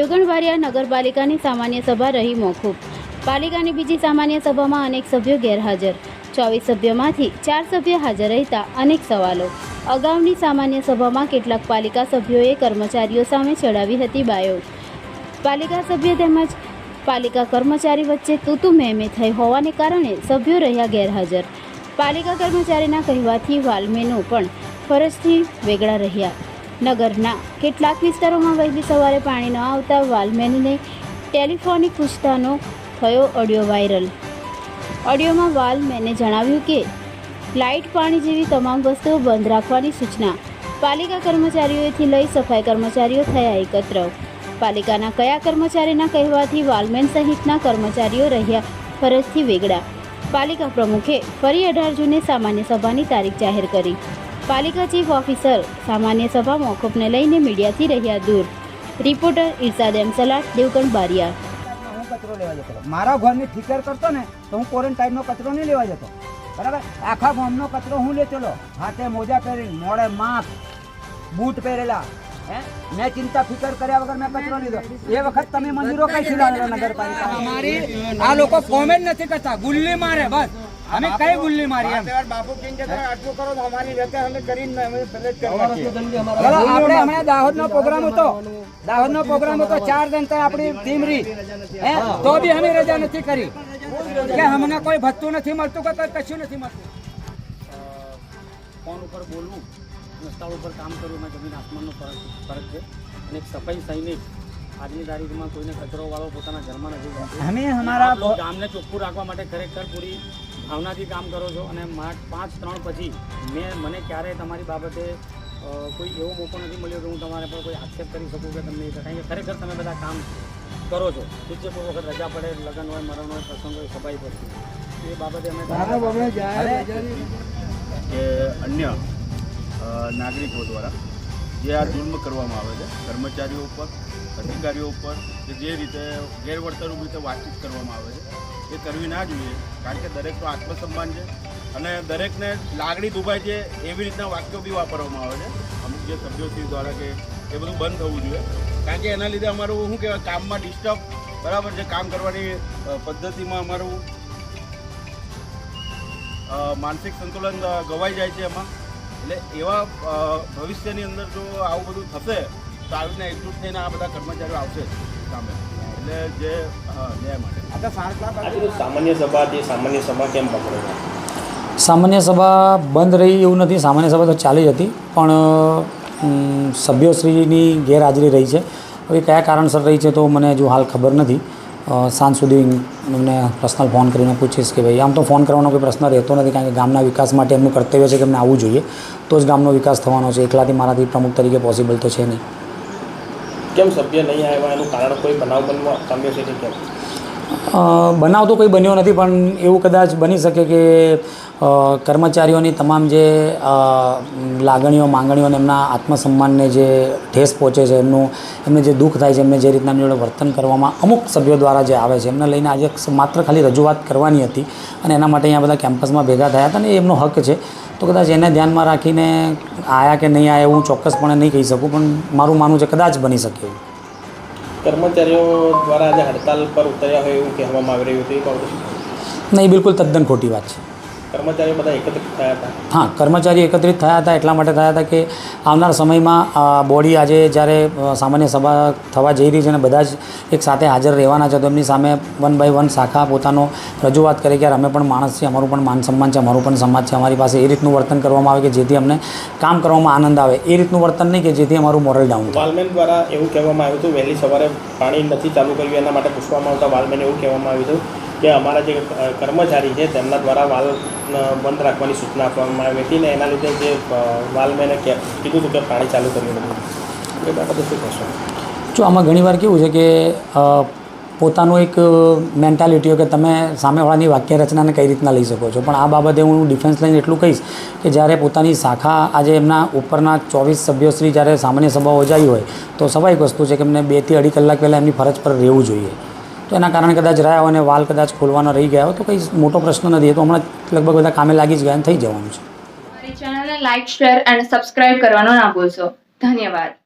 દેવગણ નગરપાલિકાની સામાન્ય સભા રહી મોકૂફ. પાલિકાની બીજી સામાન્ય સભામાં અનેક સભ્યો ગેરહાજર. ચોવીસ સભ્યોમાંથી ચાર સભ્ય હાજર રહેતા અનેક સવાલો. અગાઉની સામાન્ય સભામાં કેટલાક પાલિકા સભ્યોએ કર્મચારીઓ સામે ચડાવી હતી બાયો. પાલિકા સભ્ય તેમજ પાલિકા કર્મચારી વચ્ચે તૂતુ મેમે થઈ હોવાને કારણે સભ્યો રહ્યા ગેરહાજર. પાલિકા કર્મચારીના કહેવાથી વાલ્મેનો પણ ફરજથી વેગળા રહ્યા. નગરના કેટલાક વિસ્તારોમાં વહેલી સવારે પાણી ન આવતા વાલમેનને ટેલિફોનિક પૂછતાનો થયો ઓડિયો વાયરલ. ઓડિયોમાં વાલમેને જણાવ્યું કે, લાઇટ પાણી જેવી તમામ વસ્તુઓ બંધ રાખવાની સૂચના પાલિકા કર્મચારીઓથી લઈ સફાઈ કર્મચારીઓ થયા એકત્ર. પાલિકાના કયા કર્મચારીના કહેવાથી વાલમેન સહિતના કર્મચારીઓ રહ્યા ફરજથી વેગળા. પાલિકા પ્રમુખે ફરી અઢાર જૂને સામાન્ય સભાની તારીખ જાહેર કરી. પાલિકા ચીફ ઓફિસર સામાન્ય સભા મોકૂફને લઈને મીડિયાથી રહ્યા દૂર. Reporter Irshad M Salat Devgadh Baria. હું કચરો લેવા જતો. મારા ઘરની ફિકર કરતો ને તો હું ક્વોરન્ટાઇનનો કચરો નહીં લેવા જતો. બરાબર? આખા ગામનો કચરો હું લેતેલો હાથે મોજા પહેરી મોડે માસ્ક બૂટ પહેરેલા. હે? મેં ચિંતા ફિકર કર્યા વગર મેં કચરો લીધો. એ વખત તમે મંદિરો કઈ લાવેલા નગરપાલિકા આ લોકો કોમેન્ટ નથી કરતા. ગુલ્લી મારે બસ. અમે કઈ ગુલ્લી મારી એમ? બાપુ કિંગ કે તમે આટલું કરો તો અમારી રીતે અમે કરીને અમે પહેલે જ કરી આપણે હમણાં દાહોદનો પ્રોગ્રામ હતો. દાહોદનો પ્રોગ્રામ હતો ચાર જણ તો આપણી ટીમ રહી. હે તો બી અમે રજા નથી કરી. કે અમને કોઈ ભથ્થું નથી મળતું કે કશું નથી મળતું? ફોન ઉપર બોલવું સ્થળ ઉપર કામ કરવું એમાં જમીન આસમાનનો ફરક ફરક છે. અને એક સફાઈ સૈનિક આજની તારીખમાં કોઈને કચરો વાળો પોતાના ઘરમાં નથી અમે અમારા ગામને ચોખ્ખું રાખવા માટે ખરેખર પૂરી ભાવનાથી કામ કરો છો અને પાંચ ત્રણ પછી મેં મને ક્યારેય તમારી બાબતે કોઈ એવો મોકો નથી મળ્યો કે હું તમારા પર કોઈ આક્ષેપ કરી શકું કે તમને કારણ કે ખરેખર તમે બધા કામ કરો છો. ઠીક છે કોઈ વખત રજા પડે લગ્ન હોય મરણ હોય પ્રસંગ હોય સફાઈ પડતી એ બાબતે અમે કે અન્ય નાગરિકો દ્વારા જે આ જુલ્મ કરવામાં આવે છે, કર્મચારીઓ ઉપર, અધિકારીઓ ઉપર, કે જે રીતે ગેરવર્તણૂક રીતે વાતચીત કરવામાં આવે છે, એ કરવી ના જોઈએ, કારણ કે દરેકનો આત્મસન્માન છે. અને દરેકને લાગણી દુભાય છે, એવી રીતના વાક્યો બી વાપરવામાં આવે છે. અમુક જે સભ્યોશ્રી દ્વારા કે એ બધું બંધ થવું જોઈએ. કારણ કે એના લીધે અમારું શું કહેવાય, કામમાં ડિસ્ટર્બ બરાબર છે, કામ કરવાની પદ્ધતિમાં અમારું માનસિક સંતુલન ગવાઈ જાય છે એમાં. એટલે એવા ભવિષ્યની અંદર જો આવું બધું થશે તો આવીને એકજૂટ થઈને આ બધા કર્મચારીઓ આવશે સામે. એટલે જે ન્યાય માટે. સામાન્ય સભા જે સામાન્ય સભા કેમ પકડે સામાન્ય સભા બંધ રહી એવું નથી. સામાન્ય સભા તો ચાલી જ હતી પણ સભ્યશ્રીની ગેરહાજરી રહી છે. હવે કયા કારણસર રહી છે તો મને હજુ હાલ ખબર નથી. સાંજ સુધી એમને પર્સનલ ફોન કરીને પૂછીશ કે ભાઈ, આમ તો ફોન કરવાનો કોઈ પ્રશ્ન રહેતો નથી, કારણ કે ગામના વિકાસ માટે એમનું કર્તવ્ય છે કે એમને આવવું જોઈએ. તો જ ગામનો વિકાસ થવાનો છે. એકલાથી મારાથી પ્રમુખ તરીકે પોસિબલ તો છે નહીં. કેમ સભ્ય નહીં આવ્યા? એનું કારણ કોઈ બનાવ બનવા પામ્યો છે કે કેમ? બનાવ તો કોઈ બન્યો નથી, પણ એવું કદાચ બની શકે કે કર્મચારીઓની તમામ જે લાગણીઓ, માંગણીઓ અને એમના આત્મસન્માનને જે ઠેસ પહોંચે છે, એમનું, એમને જે દુઃખ થાય છે, એમને જે રીતના એમની જોડે વર્તન કરવામાં અમુક સભ્યો દ્વારા જે આવે છે, એમને લઈને આજે માત્ર ખાલી રજૂઆત કરવાની હતી અને એના માટે અહીંયા બધા કેમ્પસમાં ભેગા થયા હતા ને એમનો હક છે. તો કદાચ એને ધ્યાનમાં રાખીને આયા કે નહીં આયા, હું ચોક્કસપણે નહીં કહી શકું, પણ મારું માનવું છે, કદાચ બની શકે એવું. કર્મચારીઓ દ્વારા આજે હડતાલ પર ઉતર્યા હોય એવું કહેવામાં આવી રહ્યું હતું એ બાબતે? નહીં, બિલકુલ તદ્દન ખોટી વાત છે કર્મચારીઓ બધા એકત્રિત થયા હતા? હા કર્મચારી એકત્રિત થયા હતા એટલા માટે થયા હતા કે આવનાર સમયમાં બોડી આજે જ્યારે સામાન્ય સભા થવા જઈ રહી છે અને બધા જ એક સાથે હાજર રહેવાના છે તો એમની સામે વન બાય વન શાખા પોતાનો રજૂઆત કરે કે અમે પણ માણસ છીએ અમારું પણ માન સન્માન છે અમારું પણ સમાજ છે અમારી પાસે એ રીતનું વર્તન કરવામાં આવે કે જેથી અમને કામ કરવામાં આનંદ આવે. એ રીતનું વર્તન નહીં કે જેથી અમારું મોરલ ડાઉન વાલમેન દ્વારા એવું કહેવામાં આવ્યું હતું વહેલી સવારે પાણી નથી ચાલુ કર્યું એના માટે પૂછવામાં આવતા વાલમેન એવું કહેવામાં આવ્યું હતું કે અમારા જે કર્મચારી છે, તેમના દ્વારા વાલ બંધ રાખવાની સૂચના આપવામાં આવી હતી ને એના લીધે જે વાલ મેં કીધું હતું કે પાણી ચાલુ કર્યું હતું એ બાબતે શું કહેશો? જો આમાં ઘણીવાર કેવું છે કે પોતાનું એક મેન્ટાલિટી હોય કે તમે સામેવાળાની વાક્ય રચનાને કઈ રીતના લઈ શકો છો. પણ આ બાબતે હું ડિફેન્સ લઈને એટલું કહીશ કે જ્યારે પોતાની શાખા આજે એમના ઉપરના ચોવીસ સભ્યોશ્રી જ્યારે સામાન્ય સભા યોજાઈ હોય, તો સ્વાભાવિક વસ્તુ છે કે એમને બેથી અઢી કલાક પહેલાં એમની ફરજ પર રહેવું જોઈએ. તો એના કારણે કદાચ રહ્યા હોય અને વાલ કદાચ ખોલવાનો રહી ગયા હોય, તો કંઈ મોટો પ્રશ્ન નથી. તો હમણાં લગભગ બધા કામે લાગી જ ગયા થઈ જવાનું છે. ચેનલને લાઇક શેર અને સબસ્ક્રાઇબ કરવાનો ના ભૂલશો. ધન્યવાદ.